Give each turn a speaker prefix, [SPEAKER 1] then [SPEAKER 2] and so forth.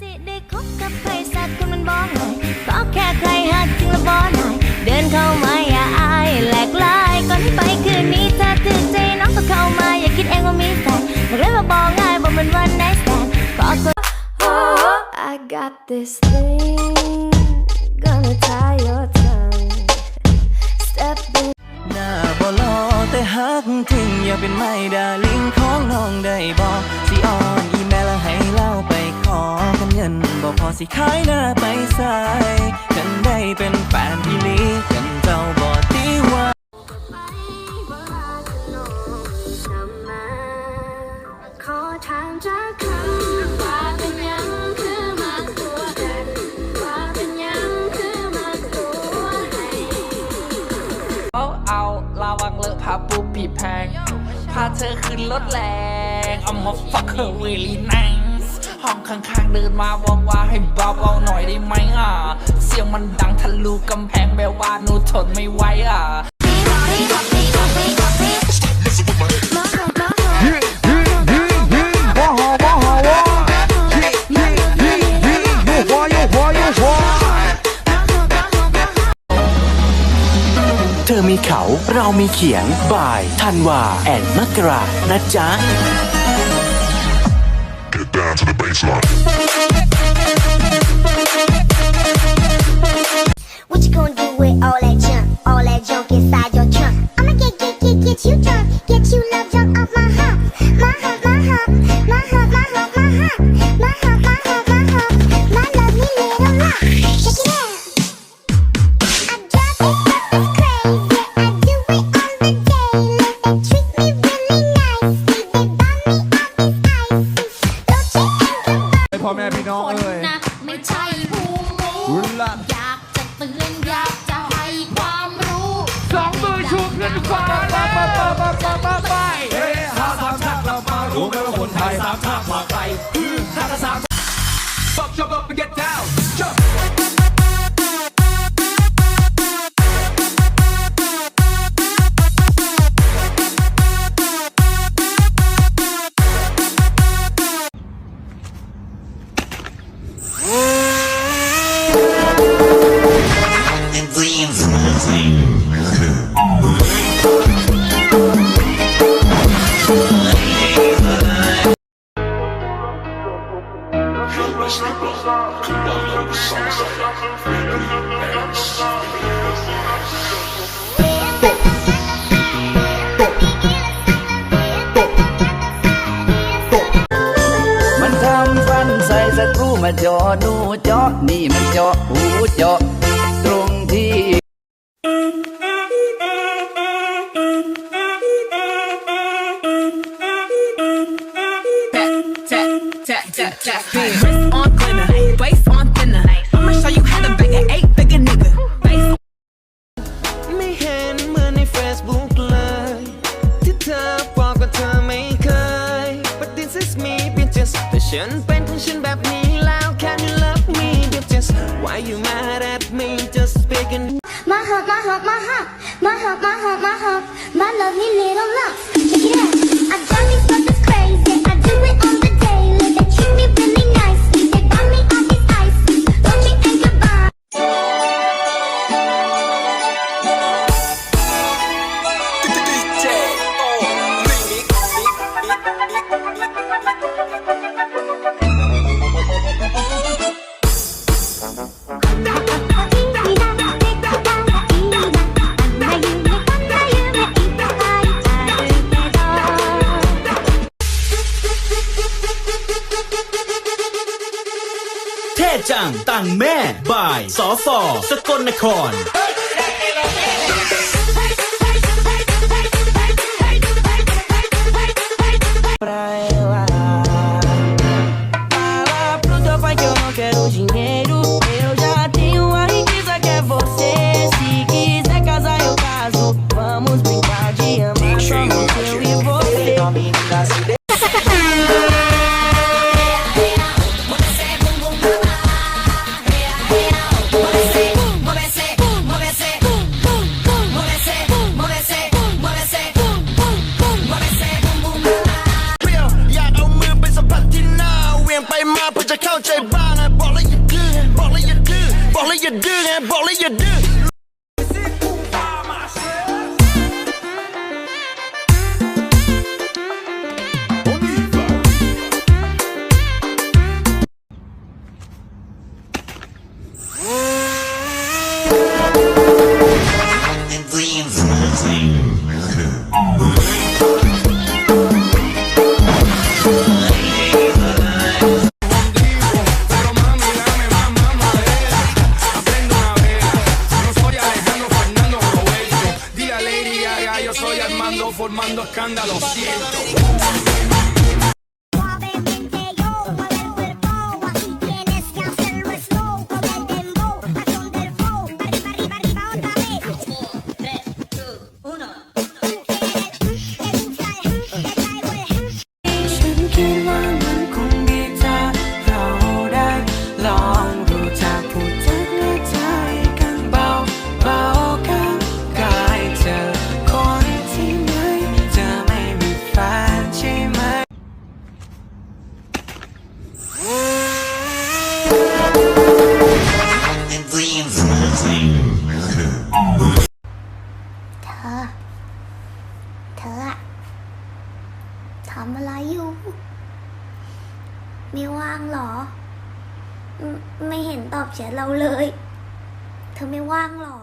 [SPEAKER 1] สิได้คบกับใครสักคนมันบอกหน่อยก็แค่ใครหักจริงละบอหน่อย เดินเข้ามาอย่าอายแหลกลายก่อนที่ไปคืนนี้ถ้าถือใจน้องก็เข้ามาอย่าคิดเองว่ามีแฟนบอกเลยว่าบอกง่ายบอกมันวันไหนแสนก็คน I got this thing gonna tie your tongue step in
[SPEAKER 2] หน้าบ่ลอแต่ฮักถึงอยากเป็นไม่ดาลิงของน้องได้บอกสิออนอีเมลแล้วให้เล่า อกันเงินบ่พอสิขายหน้าไปใส่กันได้เป็นแฟนอีหลีกันเจ้าบ่ตีว่า
[SPEAKER 1] ขอถามจากคำว่าเป็นยังคือมาตัวกันว่าเป็นยังคือมาตัวให้
[SPEAKER 3] เอาเอาวังเลอะพาปูปีแพงพาเธอขึ้นรถแรงเอามา fuck her really nice ห้องข้างๆเดินมาบอกว่าให้เบาๆหน่อยได้ไหมอะ เสียงมันดังทะลุกำแพงแบบว่าหนูทนไม่ไหวอะ
[SPEAKER 2] เธอมีเขาเรามีเขียงบ่ายทันวา แอนมกรานะจ๊ะ
[SPEAKER 4] down to the baseline.
[SPEAKER 5] มันทำ
[SPEAKER 2] ฟันใส่สกรูมาเจาะหนูเจาะนี่มันเจาะหูเจาะ
[SPEAKER 6] Wrist on glitter, waist on thinner. I'ma show you how to bang an eight figure nigga. Face
[SPEAKER 2] ไม่เห็นเหมือนใน Facebook เลยที่เธอบอกว่าเธอไม่เคย But this is me bitches แต่ฉันเป็นของฉันแบบนี้แล้ว Can you love me bitches Why you mad at me just speaking
[SPEAKER 7] My hump, my hump, my hump, my hump, my hump, my hump, my lovely little lump. Check
[SPEAKER 2] ดังต่างแม่บ่ายสอฟอสกลนคร
[SPEAKER 5] mind, put your country by that. Ball of. Yo soy Armando formando escándalo. Siento.
[SPEAKER 2] งห
[SPEAKER 7] รอ ไม่เห็นตอบแชทเราเลย เธอไม่ว่างหรอ